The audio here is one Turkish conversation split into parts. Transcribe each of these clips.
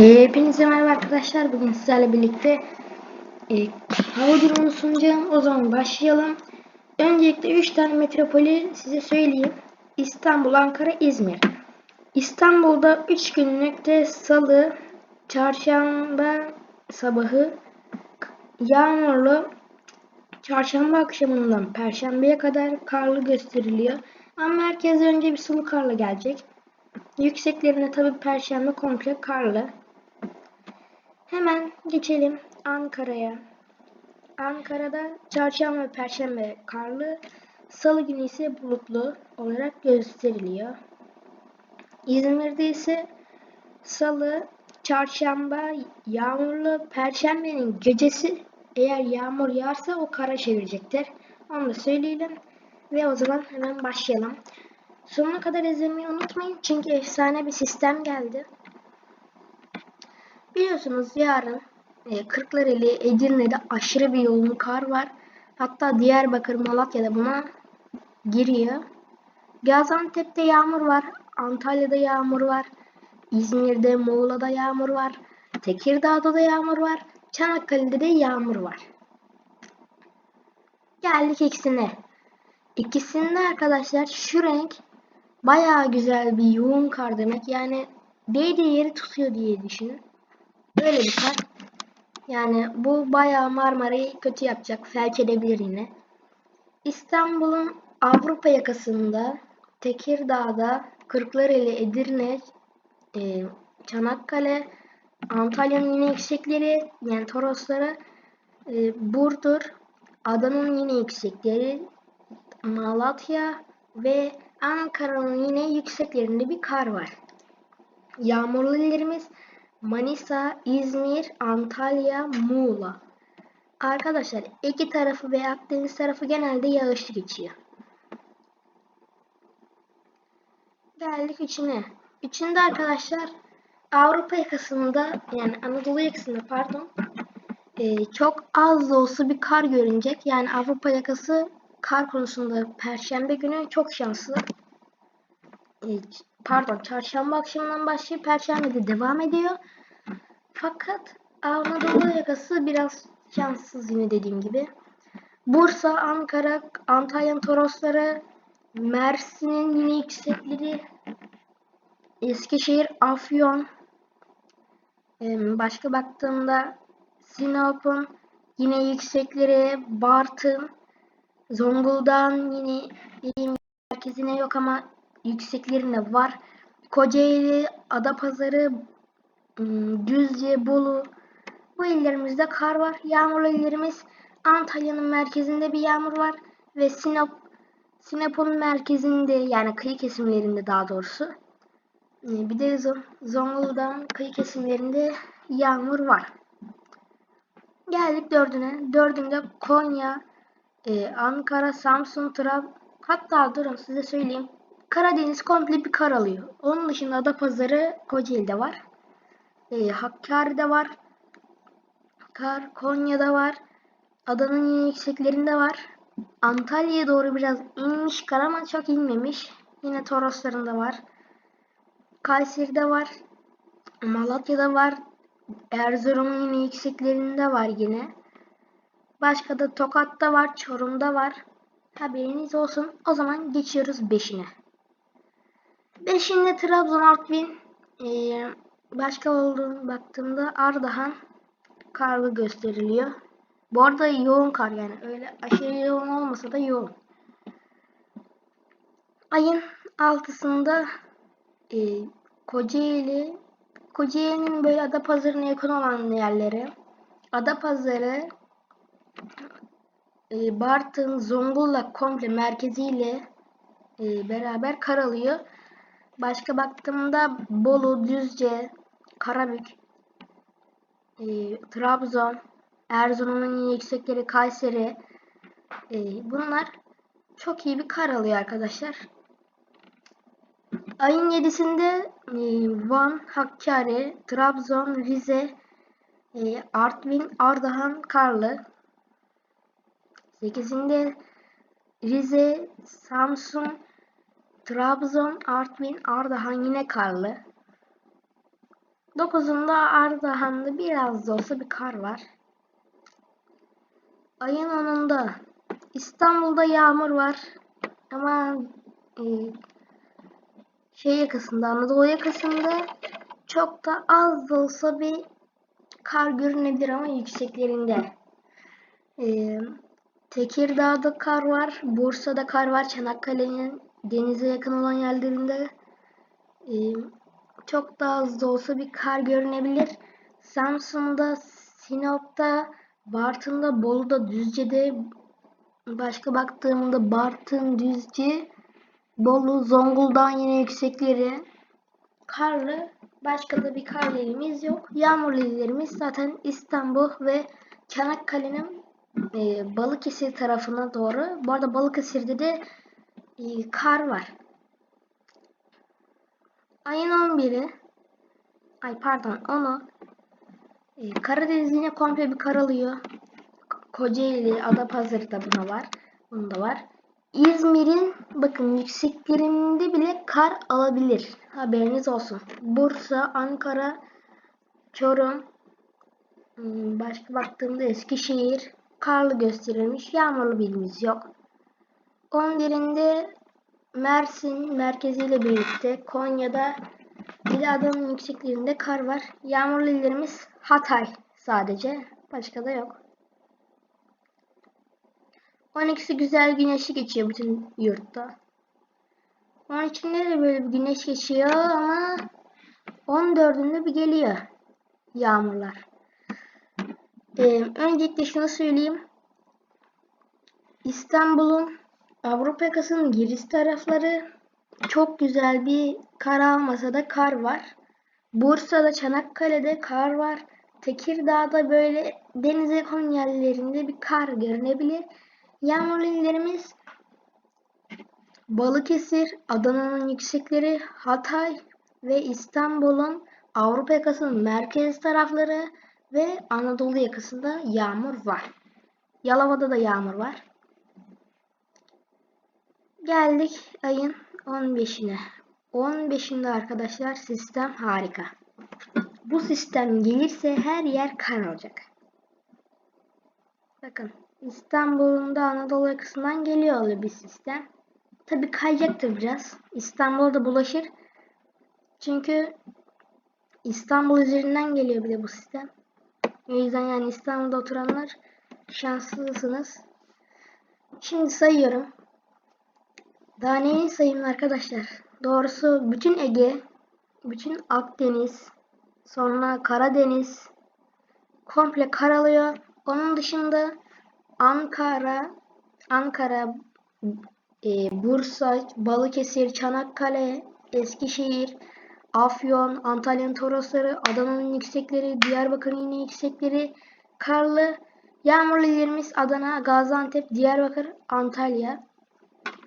Ee, Hepinize merhaba arkadaşlar. Bugün sizlerle birlikte e, hava durumunu sunacağım. O zaman başlayalım. Öncelikle 3 tane metropoli size söyleyeyim. İstanbul, Ankara, İzmir. İstanbul'da 3 günlükte salı, çarşamba sabahı yağmurlu, çarşamba akşamından perşembeye kadar karlı gösteriliyor. Ama merkez önce bir sulu karla gelecek. Yükseklerinde tabi perşembe komple karlı. Hemen geçelim Ankara'ya. Ankara'da çarşamba ve perşembe karlı, salı günü ise bulutlu olarak gösteriliyor. İzmir'de ise salı, çarşamba yağmurlu, perşembenin gecesi eğer yağmur yağarsa o kara çevirecektir. Onu da söyleyelim. Ve o zaman hemen başlayalım. Sonuna kadar izlemeyi unutmayın çünkü efsane bir sistem geldi. Biliyorsunuz yarın e, Kırklareli, Edirne'de aşırı bir yoğun kar var. Hatta Diyarbakır, Malatya'da buna giriyor. Gaziantep'te yağmur var. Antalya'da yağmur var. İzmir'de, Muğla'da yağmur var. Tekirdağ'da da yağmur var. Çanakkale'de de yağmur var. Geldik ikisine. İkisinde arkadaşlar şu renk bayağı güzel bir yoğun kar demek. Yani değdiği yeri tutuyor diye düşünün. Böyle bir kar. Yani bu bayağı Marmara'yı kötü yapacak. Felç edebilir yine. İstanbul'un Avrupa yakasında Tekirdağ'da Kırklareli, Edirne, e, Çanakkale, Antalya'nın yine yüksekleri yani Torosları, e, Burdur, Adana'nın yine yüksekleri, Malatya ve Ankara'nın yine yükseklerinde bir kar var. Yağmurlu illerimiz Manisa, İzmir, Antalya, Muğla. Arkadaşlar iki tarafı ve Akdeniz tarafı genelde yağışlı geçiyor. Geldik içine. İçinde arkadaşlar Avrupa yakasında yani Anadolu yakasında pardon e, çok az da olsa bir kar görünecek. Yani Avrupa yakası kar konusunda Perşembe günü çok şanslı. E, pardon çarşamba akşamından başlayıp Perşembe'de devam ediyor. Fakat Anadolu yakası biraz şanssız yine dediğim gibi. Bursa, Ankara, Antalya'nın Torosları, Mersin'in yine yüksekleri, Eskişehir, Afyon, başka baktığımda Sinop'un yine yüksekleri, Bartın, Zonguldak'ın yine dediğim merkezine yok ama yükseklerinde var. Kocaeli, Adapazarı, Düzce, Bolu bu illerimizde kar var. Yağmurlu illerimiz Antalya'nın merkezinde bir yağmur var ve Sinop Sinop'un merkezinde yani kıyı kesimlerinde daha doğrusu bir de Zonguldak'ın kıyı kesimlerinde yağmur var. Geldik dördüne. Dördünde Konya, e, Ankara, Samsun, Trab hatta durun size söyleyeyim. Karadeniz komple bir kar alıyor. Onun dışında Adapazarı Kocaeli'de var. E, Hakkari'de var. Kar Konya'da var. Adanın yine yükseklerinde var. Antalya'ya doğru biraz inmiş kar ama çok inmemiş. Yine Toroslarında var. Kayseri'de var. Malatya'da var. Erzurum'un yine yükseklerinde var yine. Başka da Tokat'ta var. Çorum'da var. Haberiniz olsun. O zaman geçiyoruz 5'ine. 5'inde Trabzon, Artvin. Ee, başka olduğunu baktığımda Ardahan karlı gösteriliyor. Bu arada yoğun kar yani. Öyle aşırı yoğun olmasa da yoğun. Ayın 6'sında e, Kocaeli Kocaeli'nin böyle Adapazarı'na yakın olan yerleri Adapazarı e, Bartın, Zonguldak komple merkeziyle e, beraber kar alıyor. Başka baktığımda Bolu, Düzce, Karabük, e, Trabzon, Erzurum'un yüksekleri Kayseri e, bunlar çok iyi bir kar alıyor arkadaşlar. Ayın 7'sinde e, Van, Hakkari, Trabzon, Rize, e, Artvin, Ardahan karlı. 8'inde Rize, Samsun, Trabzon, Artvin, Ardahan yine karlı. 9'unda Ardahan'da biraz da olsa bir kar var. Ayın 10'unda İstanbul'da yağmur var. Ama e, şey yakasında Anadolu yakasında çok da az da olsa bir kar görünebilir ama yükseklerinde. E, Tekirdağ'da kar var. Bursa'da kar var. Çanakkale'nin denize yakın olan yerlerinde e, çok da az da olsa bir kar görünebilir. Samsun'da, Sinop'ta, Bartın'da, Bolu'da, Düzce'de başka baktığımda Bartın, Düzce, Bolu, Zonguldak'ın yine yüksekleri karlı. Başka da bir kar yerimiz yok. Yağmurlu illerimiz zaten İstanbul ve Çanakkale'nin e, Balıkesir tarafına doğru. Bu arada Balıkesir'de de e, kar var. Ayın 11'i ay pardon onu e, Karadeniz yine komple bir kar alıyor. K- Kocaeli, Adapazarı da buna var. Bunda var. İzmir'in bakın yükseklerinde bile kar alabilir. Haberiniz olsun. Bursa, Ankara, Çorum, hmm, başka baktığımda Eskişehir karlı gösterilmiş. Yağmurlu bilgimiz yok. 11'inde Mersin merkeziyle birlikte Konya'da de adanın yükseklerinde kar var. Yağmurlu illerimiz Hatay sadece. Başka da yok. 12'si güzel güneşli geçiyor bütün yurtta. 13'ünde de böyle bir güneş geçiyor ama 14'ünde bir geliyor yağmurlar. Ee, öncelikle şunu söyleyeyim. İstanbul'un Avrupa yakasının giriş tarafları çok güzel bir kar almasa da kar var. Bursa'da, Çanakkale'de kar var. Tekirdağ'da böyle denize yakın yerlerinde bir kar görünebilir. Yağmurlu illerimiz Balıkesir, Adana'nın yüksekleri, Hatay ve İstanbul'un Avrupa yakasının merkez tarafları ve Anadolu yakasında yağmur var. Yalova'da da yağmur var. Geldik ayın 15'ine. 15'inde arkadaşlar sistem harika. Bu sistem gelirse her yer kar olacak. Bakın İstanbul'un da Anadolu yakasından geliyor oluyor bir sistem. Tabi kayacaktır biraz. İstanbul'da bulaşır. Çünkü İstanbul üzerinden geliyor bir de bu sistem. O yüzden yani İstanbul'da oturanlar şanslısınız. Şimdi sayıyorum. Daha neyi sayayım arkadaşlar? Doğrusu bütün Ege, bütün Akdeniz, sonra Karadeniz komple karalıyor. Onun dışında Ankara, Ankara, e, Bursa, Balıkesir, Çanakkale, Eskişehir, Afyon, Antalya'nın Torosları, Adana'nın yüksekleri, Diyarbakır'ın yine yüksekleri, karlı, yağmurlu illerimiz Adana, Gaziantep, Diyarbakır, Antalya.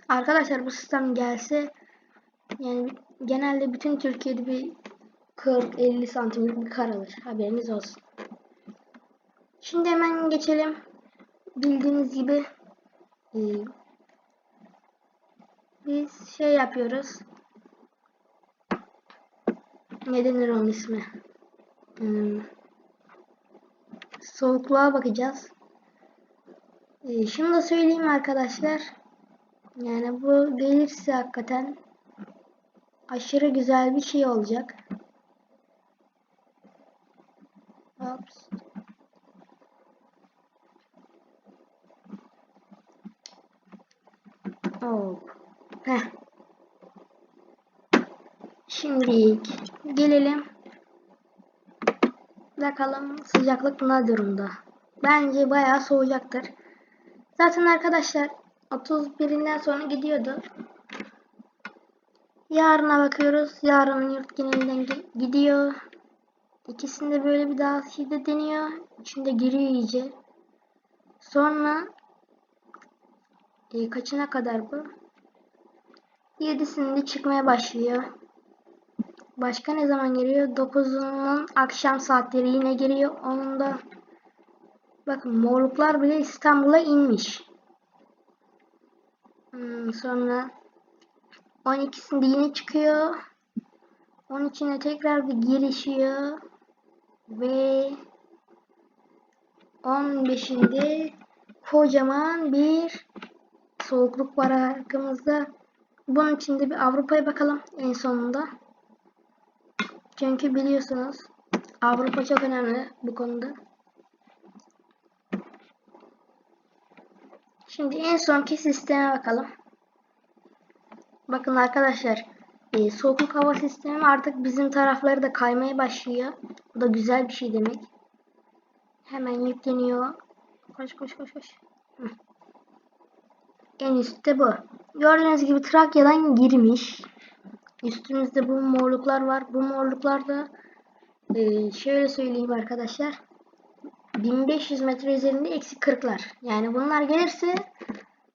Arkadaşlar bu sistem gelse yani genelde bütün Türkiye'de bir 40-50 santimlik bir kar alır. Haberiniz olsun. Şimdi hemen geçelim. Bildiğiniz gibi e, biz şey yapıyoruz. Ne denir onun ismi? Hmm, soğukluğa bakacağız. E, şunu da söyleyeyim arkadaşlar. Yani bu gelirse hakikaten aşırı güzel bir şey olacak. Ops. Oh. Heh. Şimdi gelelim. Bakalım sıcaklık ne durumda. Bence bayağı soğuyacaktır. Zaten arkadaşlar 31'inden sonra gidiyordu. Yarına bakıyoruz. Yarın yurt genelinden gidiyor. İkisinde böyle bir daha şiddet deniyor. İçinde giriyor iyice. Sonra e, kaçına kadar bu? 7'sinde çıkmaya başlıyor. Başka ne zaman geliyor? 9'unun akşam saatleri yine geliyor. Onun da bakın morluklar bile İstanbul'a inmiş. Hmm, sonra 12'sinde yine çıkıyor. Onun içine tekrar bir girişiyor. Ve 15'inde kocaman bir soğukluk var arkamızda. Bunun içinde bir Avrupa'ya bakalım en sonunda. Çünkü biliyorsunuz Avrupa çok önemli bu konuda. Şimdi en sonki sisteme bakalım. Bakın arkadaşlar e, soğukluk hava sistemi artık bizim tarafları da kaymaya başlıyor. Bu da güzel bir şey demek. Hemen yükleniyor. Koş koş koş koş. En üstte bu. Gördüğünüz gibi Trakya'dan girmiş. Üstümüzde bu morluklar var. Bu morluklar da e, şöyle söyleyeyim arkadaşlar. 1500 metre üzerinde eksi 40'lar. Yani bunlar gelirse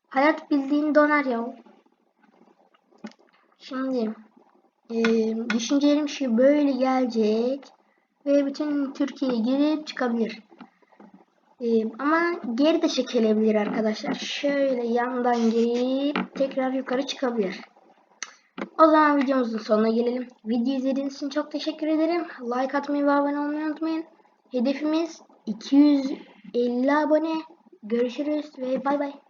hayat bildiğin donar ya. Şimdi e, düşüncelerim şu böyle gelecek ve bütün Türkiye'ye girip çıkabilir. E, ama geri de çekilebilir arkadaşlar. Şöyle yandan girip tekrar yukarı çıkabilir. O zaman videomuzun sonuna gelelim. Video izlediğiniz için çok teşekkür ederim. Like atmayı ve abone olmayı unutmayın. Hedefimiz 250 abone. Görüşürüz ve bay bay.